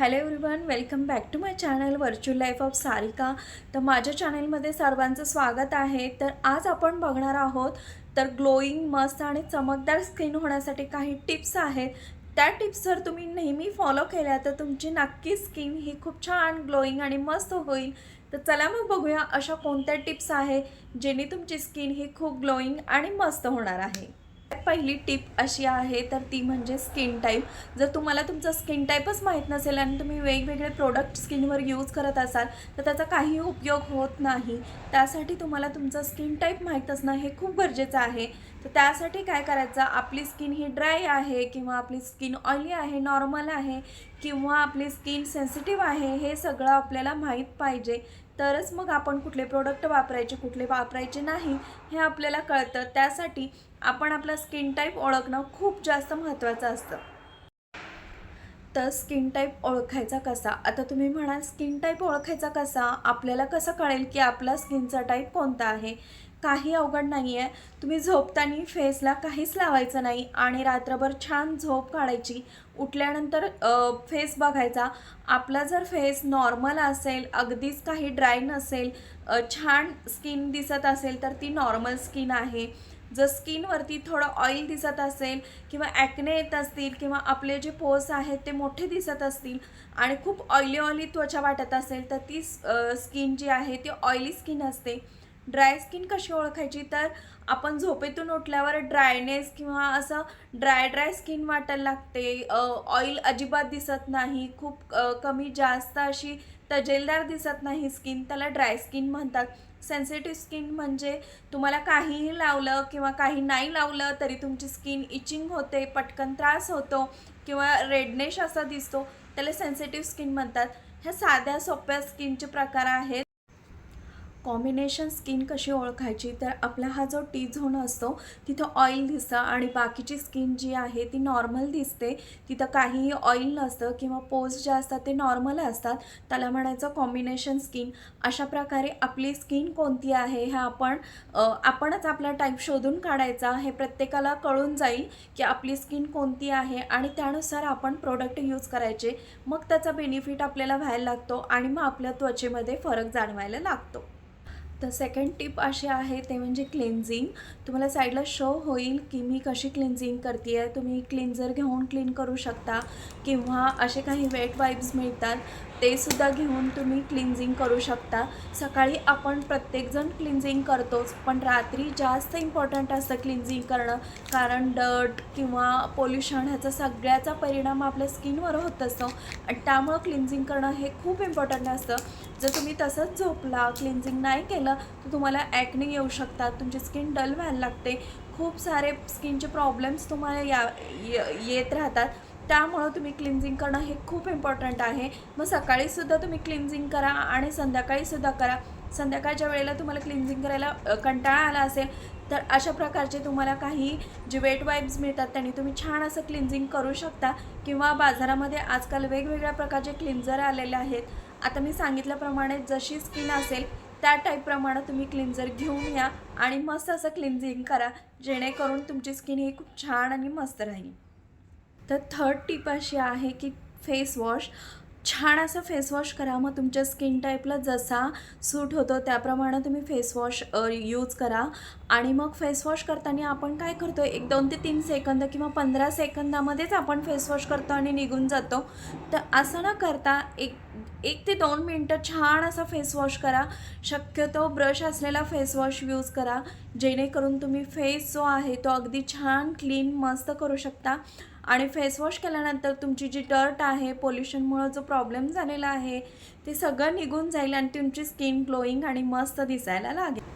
Hello everyone welcome back to my channel virtual life of Sarika तर माझ्या चॅनलमध्ये सर्वांचं स्वागत आहे. तर आज आपण बघणार आहोत तर ग्लोईंग मस्त आणि चमकदार स्किन होण्यासाठी काही टिप्स आहेत. त्या टिप्स जर तुम्ही नेहमी फॉलो केल्या तर तुमची नक्की स्किन ही खूप छान ग्लोईंग आणि मस्त होईल. तर चला मग बघूया अशा कोणत्या टिप्स आहे जेणे तुमची स्किन ही खूप ग्लोईंग आणि मस्त होणार आहे. पहिली टिप अशी आहे तर ती म्हणजे स्किन टाईप. जर तुम्हाला तुमचा स्किन टाईपच माहीत नसेल आणि तुम्ही वेगवेगळे प्रोडक्ट स्किनवर यूज करत असाल तर त्याचा काही उपयोग होत नाही. त्यासाठी तुम्हाला तुमचं स्किन टाईप माहीत असणं हे खूप गरजेचं आहे. तर त्यासाठी काय करायचं आपली स्किन ही ड्राय आहे किंवा आपली स्किन ऑइली आहे नॉर्मल आहे किंवा आपली स्किन सेन्सिटिव्ह आहे हे सगळं आपल्याला माहीत पाहिजे. तरच मग आपण कुठले प्रोडक्ट वापरायचे कुठले वापरायचे नाही हे आपल्याला कळतं. त्यासाठी आपण आपला स्किन टाईप ओळखणं खूप जास्त महत्त्वाचं असतं. तर स्किन टाईप ओळखायचा कसा? आता तुम्ही म्हणाल स्किन टाईप ओळखायचा कसा? आपल्याला कसं कळेल की आपला स्किनचा टाईप कोणता आहे? काही अवघड नाही आहे तुम्ही झोपताना फेसला काहीच लावायचं नाही आणि रात्रभर छान झोप काढायची. उठल्यानंतर फेस बघायचा. आपला जर फेस नॉर्मल असेल अगदीच काही ड्राय नसेल छान स्किन दिसत असेल तर ती नॉर्मल स्किन आहे. जर स्किनवरती थोडं ऑइल दिसत असेल किंवा ॲक्ने येत असतील किंवा आपले जे पोस आहेत ते मोठे दिसत असतील आणि खूप ऑइली ऑइली त्वचा वाटत असेल तर ती स्किन जी आहे ती ऑइली स्किन असते. ड्राय स्किन कशी ओळखायची? तर आपण झोपेतून उठल्यावर ड्रायनेस किंवा असं ड्राय ड्राय स्किन वाटायला लागते. ऑइल अजिबात दिसत नाही. खूप कमी जास्त अशी तजेलदार दिसत नाही. स्किन त्याला ड्राय स्किन म्हणतात. सेन्सिटिव्ह स्किन म्हणजे तुम्हाला काहीही लावलं किंवा काही नाही लावलं तरी तुमची स्किन इचिंग होते पटकन त्रास होतो किंवा रेडनेश असा दिसतो. त्याला सेन्सिटिव्ह स्किन म्हणतात. ह्या साध्या सोप्या स्किनचे प्रकार आहेत. कॉम्बिनेशन स्किन कशी ओळखायची तर आपला हा जो टी झोन असतो तिथं ऑइल दिसतं आणि बाकीची स्किन जी आहे ती नॉर्मल दिसते. तिथं काहीही ऑइल नसतं किंवा पोज जे असतात ते नॉर्मल असतात. त्याला म्हणायचं कॉम्बिनेशन स्किन अशा प्रकारे आपली स्किन कोणती आहे हे आपण आपणच आपला टाईप शोधून काढायचा. हे प्रत्येकाला कळून जाईल की आपली स्किन कोणती आहे आणि त्यानुसार आपण प्रोडक्ट यूज करायचे. मग त्याचा बेनिफिट आपल्याला व्हायला लागतो आणि मग आपल्या त्वचेमध्ये फरक जाणवायला लागतो. तर सेकंड टिप अशी आहे ते म्हणजे क्लिन्झिंग तुम्हाला साईडला शो होईल की मी कशी क्लिन्झिंग करते आहे तुम्ही क्लिन्झर घेऊन क्लीन करू शकता किंवा असे काही वेट वाईब्स मिळतात ते सुद्धा घेऊन तुम्ही क्लिन्झिंग करू शकता. सकाळी आपण प्रत्येकजण क्लिन्झिंग करतोच पण रात्री जास्त इम्पॉर्टंट असतं क्लिन्झिंग करणं. कारण डट किंवा पोल्युशन ह्याचा सगळ्याचा परिणाम आपल्या स्किनवर होत असतो. आणि त्यामुळं क्लिन्झिंग करणं हे खूप इम्पॉर्टंट असतं. जर तुम्ही तसंच झोपला क्लिन्झिंग नाही केलं तर तुम्हाला ॲक्ने येऊ शकतात तुमची स्किन डल व्हायला लागते. खूप सारे स्किनचे प्रॉब्लेम्स तुम्हाला या येत राहतात. त्यामुळं तुम्ही क्लिन्झिंग करणं हे खूप इम्पॉर्टंट आहे. मग सकाळीसुद्धा तुम्ही क्लिन्झिंग करा आणि संध्याकाळीसुद्धा करा. संध्याकाळच्या वेळेला तुम्हाला क्लिन्झिंग करायला कंटाळा आला असेल तर अशा प्रकारचे तुम्हाला काही जे वेट वाईब्स मिळतात त्यांनी तुम्ही छान असं क्लिन्झिंग करू शकता. किंवा बाजारामध्ये आजकाल वेगवेगळ्या प्रकारचे क्लिन्झर आलेले आहेत. आता मी सांगितल्याप्रमाणे जशी स्किन असेल त्या टाईपप्रमाणे तुम्ही क्लिन्झर घेऊन या आणि मस्त असं क्लिन्झिंग करा जेणेकरून तुमची स्किन ही खूप छान आणि मस्त राहील. तर थर्ड टिप अशी आहे की फेस वॉश छान असं फेस वॉश करा. मग तुमच्या स्किन टाईपला जसा सूट होतो त्याप्रमाणे तुम्ही फेस वॉश यूज करा. आणि मग फेस वॉश करताना आपण काय करतो एक दोन ते तीन सेकंद किंवा पंधरा सेकंदामध्येच आपण फेस वॉश करतो आणि निघून जातो. तर असं न करता एक एक ते दोन मिनटं छान असा फेसवॉश करा. शक्यतो ब्रश असलेला फेसवॉश यूज करा. जेणेकरून तुम्ही फेस जो आहे तो अगदी छान क्लीन मस्त करू शकता. आणि फेसवॉश केल्यानंतर तुमची जी डर्ट आहे पोल्युशनमुळं जो प्रॉब्लेम झालेला आहे ते सगळं निघून जाईल आणि तुमची स्किन ग्लोईंग आणि मस्त दिसायला लागेल.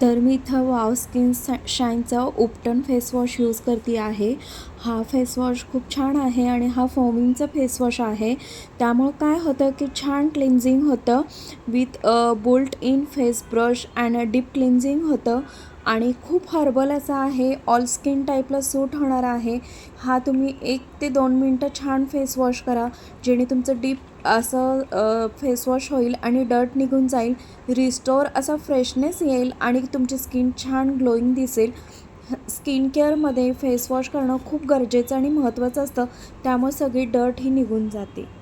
तर मी इथं वाव स्किन शाईनचा उपटन फेसवॉश यूज करते आहे. हा फेसवॉश खूप छान आहे आणि हा फोमिंगचा फेसवॉश आहे. त्यामुळं काय होतं की छान क्लिन्झिंग होतं with built in face brush and deep cleansing होतं. आणि खूप हर्बल असा आहे ऑल स्किन टाईपला सूट होणार आहे. हा तुम्ही एक ते दोन मिनटं छान फेस वॉश करा जेणे तुमचं डीप असं फेस वॉश होईल आणि डर्ट निघून जाईल. रिस्टोर असा फ्रेशनेस येईल आणि तुमची स्किन छान ग्लोईंग दिसेल. स्किन केअरमध्ये फेस वॉश करणं खूप गरजेचं आणि महत्त्वाचं असतं. त्यामुळे सगळी डर्ट ही निघून जाते.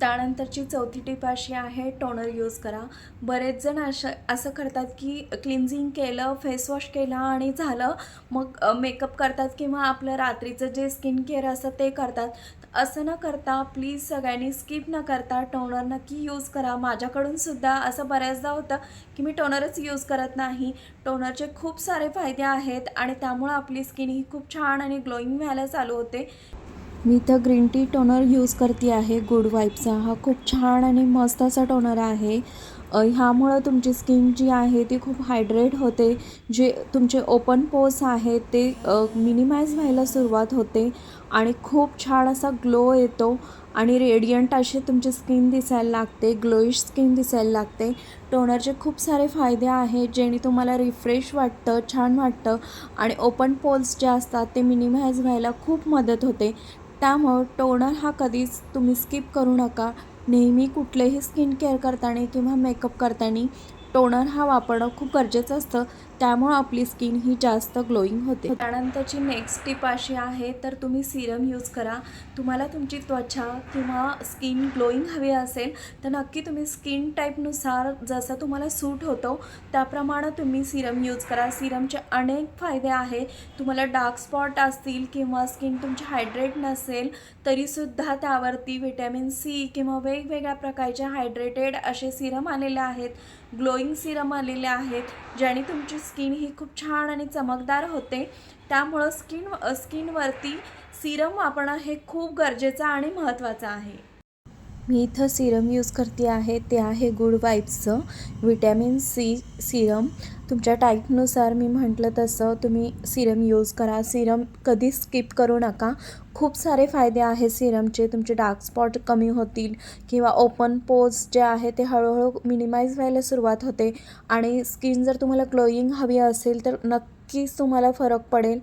त्यानंतरची चौथी टीप अशी आहे टोनर यूज करा. बरेच जण असं असं करतात की क्लिन्झिंग केलं फेसवॉश केला आणि झालं मग मेकअप करतात किंवा आपलं रात्रीचं जे स्किन केअर असतं ते करतात. असं न करता प्लीज सगळ्यांनी स्किप न करता टोनर नक्की यूज करा. माझ्याकडून सुद्धा असं बऱ्याचदा होतं की मी टोनरच यूज करत नाही. टोनरचे खूप सारे फायदे आहेत आणि त्यामुळं आपली स्किन ही खूप छान आणि ग्लोईंग व्हायला चालू होते. मी तर ग्रीन टी टोनर यूज करते आहे गुड वाईबचा हा खूप छान आणि मस्त असा टोनर आहे. ह्यामुळं तुमची स्किन जी आहे ती खूप हायड्रेट होते. जे तुमचे ओपन पोर्स आहेत ते मिनिमाइज व्हायला सुरुवात होते आणि खूप छान असा ग्लो येतो आणि रेडियंट अशी तुमची स्किन दिसायला लागते ग्लोईश स्किन दिसायला लागते. टोनरचे खूप सारे फायदे आहेत जेणे तुम्हाला रिफ्रेश वाटतं छान वाटतं आणि ओपन पोल्स जे असतात ते मिनिमाइज व्हायला खूप मदत होते. त्यामुळं टोनर हा कधीच तुम्ही स्किप करू नका. नेहमी कुठलेही स्किन केअर करताना किंवा मेकअप करताना टोनर हा वापरणं खूप गरजेचं असतं. त्यामुळं आपली स्किन ही जास्त ग्लोईंग होते. त्यानंतरची नेक्स्ट टिप अशी आहे तर तुम्ही सिरम यूज करा. तुम्हाला तुमची त्वचा किंवा स्किन ग्लोईंग हवी असेल तर नक्की तुम्ही स्किन टाईपनुसार जसं तुम्हाला सूट होतो त्याप्रमाणे तुम्ही सिरम यूज करा. सिरमचे अनेक फायदे आहे. तुम्हाला डार्क स्पॉट असतील किंवा स्किन तुमची हायड्रेट नसेल तरीसुद्धा त्यावरती व्हिटॅमिन सी किंवा वेगवेगळ्या प्रकारचे हायड्रेटेड असे सिरम आलेले आहेत ग्लोईंग सिरम आलेले आहेत ज्याने तुमची स्किन ही खूप छान आणि चमकदार होते. त्यामुळं स्किन स्किनवरती सिरम वापरणं हे खूप गरजेचं आणि महत्त्वाचं आहे. मी इथं सिरम यूज करते आहे ते आहे गुड वाईब्सचं व्हिटॅमिन सी सिरम तुमच्या टाईपनुसार मी म्हटलं तसं तुम्ही सिरम यूज करा. सिरम कधी स्किप करू नका. खूप सारे फायदे आहेत सिरमचे तुमचे डार्क स्पॉट कमी होतील किंवा ओपन पोज जे आहे ते हळूहळू मिनिमाइज व्हायला सुरुवात होते. आणि स्किन जर तुम्हाला ग्लोईंग हवी असेल तर नक्कीच तुम्हाला फरक पडेल.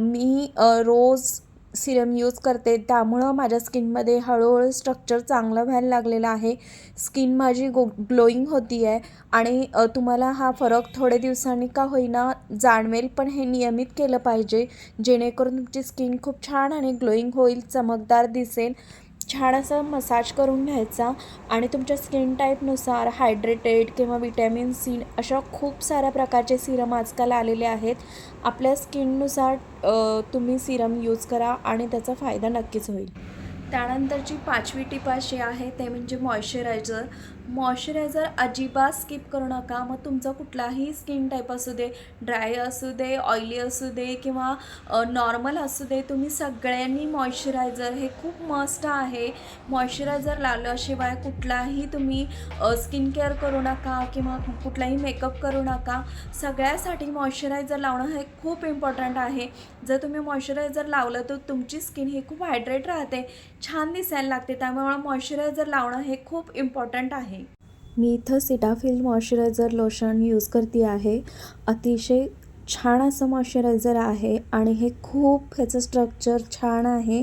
मी रोज सिरम यूज करते. त्यामुळं माझ्या स्किनमध्ये हळूहळू स्ट्रक्चर चांगलं व्हायला लागलेलं आहे. स्किन माझी गो ग्लोईंग होती आहे आणि तुम्हाला हा फरक थोडे दिवसांनी का होईना जाणवेल पण हे नियमित केलं पाहिजे. जेणेकरून तुमची स्किन खूप छान आणि ग्लोईंग होईल चमकदार दिसेल. छान असं मसाज करून घ्यायचा आणि तुमच्या स्किन टाईपनुसार हायड्रेटेड किंवा विटॅमिन सी अशा खूप साऱ्या प्रकारचे सिरम आजकाल आलेले आहेत. आपल्या स्किननुसार तुम्ही सिरम यूज करा आणि त्याचा फायदा नक्कीच होईल. त्यानंतरची पाचवी टीप अशी आहे ते म्हणजे मॉइश्चरायझर. मॉइश्चरायझर अजिबात स्किप करू नका. मग तुमचा कुठलाही स्किन टाईप असू दे ड्राय असू दे ऑइली असू दे किंवा नॉर्मल असू दे तुम्ही सगळ्यांनी मॉइश्चरायझर हे खूप मस्त आहे. मॉइश्चरायझर लावल्याशिवाय कुठलाही तुम्ही स्किन केअर करू नका किंवा कुठलाही मेकअप करू नका. सगळ्यासाठी मॉइश्चरायझर लावणं हे खूप इम्पॉर्टंट आहे. जर तुम्ही मॉइश्चरायझर लावलं तर तुमची स्किन ही खूप हायड्रेट राहते. छान दिसायला लागते त्यामुळे मॉइश्चरायझर लावणं हे खूप इम्पॉर्टंट आहे. मी इथं सिटाफिल मॉइश्चरायझर लोशन यूज करते आहे. अतिशय छान असं मॉइश्चरायझर आहे आणि हे खूप ह्याचं स्ट्रक्चर छान आहे.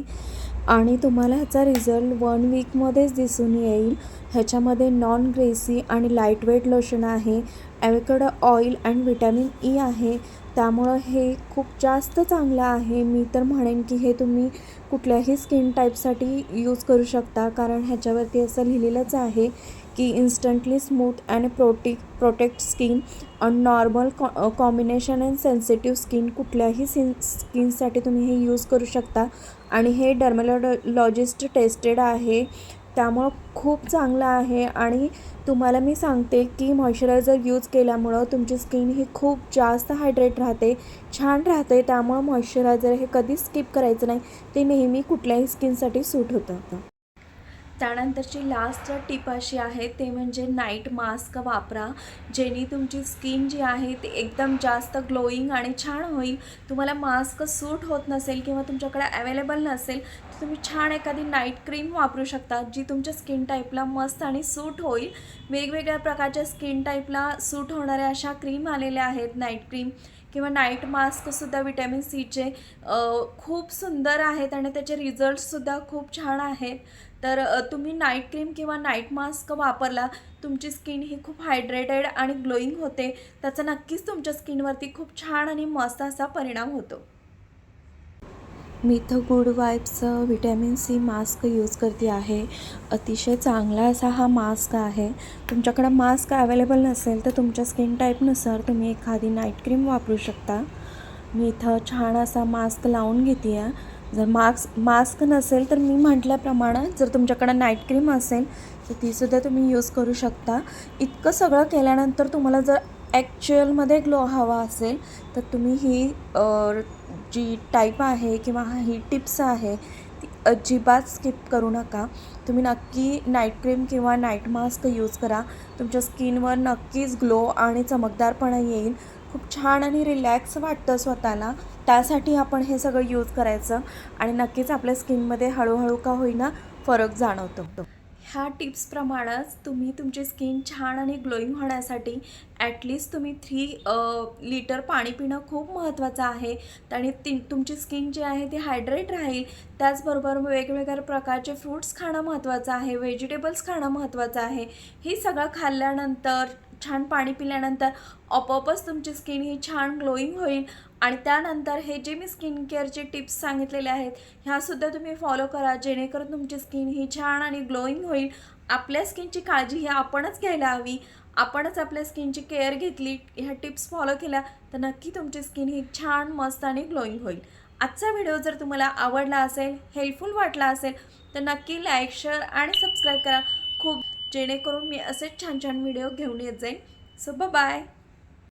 आणि तुम्हाला ह्याचा रिझल्ट वन वीकमध्येच दिसून येईल. ह्याच्यामध्ये नॉन ग्रेसी आणि लाईटवेट लोशन आहे. Avocado oil and vitamin E आहे. त्यामुळं हे खूप जास्त चांगलं आहे. मी तर म्हणेन की हे तुम्ही कुठल्याही स्किन टाईपसाठी यूज करू शकता. कारण ह्याच्यावरती असं लिहिलेलंच आहे की instantly smooth and pro protect skin on normal com combination and sensitive skin कुठल्याही सिन स्किनसाठी तुम्ही हे यूज करू शकता. आणि हे डर्मॅलॉजिस्ट टेस्टेड आहे. त्यामुळं खूप चांगलं आहे. आणि तुम्हाला मी सांगते की मॉइश्चरायझर यूज केल्यामुळं तुमची स्किन ही खूप जास्त हायड्रेट राहते छान राहते. त्यामुळं मॉइश्चरायझर हे कधीच स्किप करायचं नाही. ते नेहमी कुठल्याही स्किनसाठी सूट होतं. त्यानंतरची लास्ट टिप अशी आहे ते म्हणजे नाईट मास्क वापरा. जेणे तुमची स्किन जी आहे ती एकदम जास्त ग्लोईंग आणि छान होईल. तुम्हाला मास्क सूट होत नसेल किंवा तुमच्याकडे अवेलेबल नसेल तर तुम्ही छान एखादी नाईट क्रीम वापरू शकता जी तुमच्या स्किन टाईपला मस्त आणि सूट होईल. वेगवेगळ्या प्रकारच्या स्किन टाईपला सूट होणाऱ्या अशा क्रीम आलेल्या आहेत नाईट क्रीम किंवा नाईट मास्कसुद्धा विटॅमिन सीचे खूप सुंदर आहेत आणि त्याचे रिझल्टसुद्धा खूप छान आहेत. तर तुम्ही नाईट क्रीम किंवा नाईट मास्क वापरला तुमची स्किन ही खूप हायड्रेटेड आणि ग्लोईंग होते. त्याचा नक्कीच तुमच्या स्किनवरती खूप छान आणि मस्त असा परिणाम होतो. मी तर गुड वाईब्सचं व्हिटॅमिन सी मास्क यूज करते आहे. अतिशय चांगला असा हा मास्क आहे. तुमच्याकडं मास्क अवेलेबल नसेल तर तुमच्या स्किन टाईपनुसार तुम्ही एखादी नाईट क्रीम वापरू शकता. मी इथं छान असा मास्क लावून घेते आहे जर मास्क मास्क नसेल तर मी म्हटल्याप्रमाणे जर तुमच्याकडं नाईट क्रीम असेल तर तीसुद्धा तुम्ही यूज करू शकता. इतकं सगळं केल्यानंतर तुम्हाला जर ॲक्च्युअलमध्ये ग्लो हवा असेल तर तुम्ही ही जी टाईप आहे किंवा ही टिप्स आहे ती अजिबात स्किप करू नका. तुम्ही नक्की नाईट क्रीम किंवा नाईट मास्क यूज करा. तुमच्या स्किनवर नक्कीच ग्लो आणि चमकदारपणा येईल. खूप छान आणि रिलॅक्स वाटतं स्वतःला. त्यासाठी आपण हे सगळं यूज करायचं आणि नक्कीच आपल्या स्किनमध्ये हळूहळू का होईना फरक जाणवतो. ह्या टिप्सप्रमाणेच तुम्ही तुमची स्किन छान आणि ग्लोईंग होण्यासाठी ॲटलिस्ट तुम्ही थ्री लिटर पाणी पिणं खूप महत्त्वाचं आहे. आणि ती तुमची स्किन जी आहे ती हायड्रेट राहील. त्याचबरोबर वेगवेगळ्या प्रकारचे फ्रूट्स खाणं महत्त्वाचं आहे व्हेजिटेबल्स खाणं महत्त्वाचं आहे. हे सगळं खाल्ल्यानंतर छान पाणी पिल्यानंतर आपोआपच तुमची स्किन ही छान ग्लोईंग होईल. आणि त्यानंतर हे जे मी स्किन केअरचे टिप्स सांगितलेले आहेत ह्यासुद्धा तुम्ही फॉलो करा. जेणेकरून तुमची स्किन ही छान आणि ग्लोईंग होईल. आपल्या स्किनची काळजी ही आपणच घ्यायला हवी. आपणच आपल्या स्किनची केअर घेतली ह्या टिप्स फॉलो केल्या तर नक्की तुमची स्किन ही छान मस्त आणि ग्लोईंग होईल. आजचा व्हिडिओ जर तुम्हाला आवडला असेल हेल्पफुल वाटला असेल तर नक्की लाईक शेअर आणि सबस्क्राईब करा. खूप जेणेकरून मी असेच छान छान व्हिडिओ घेऊन येत जाईन. So bye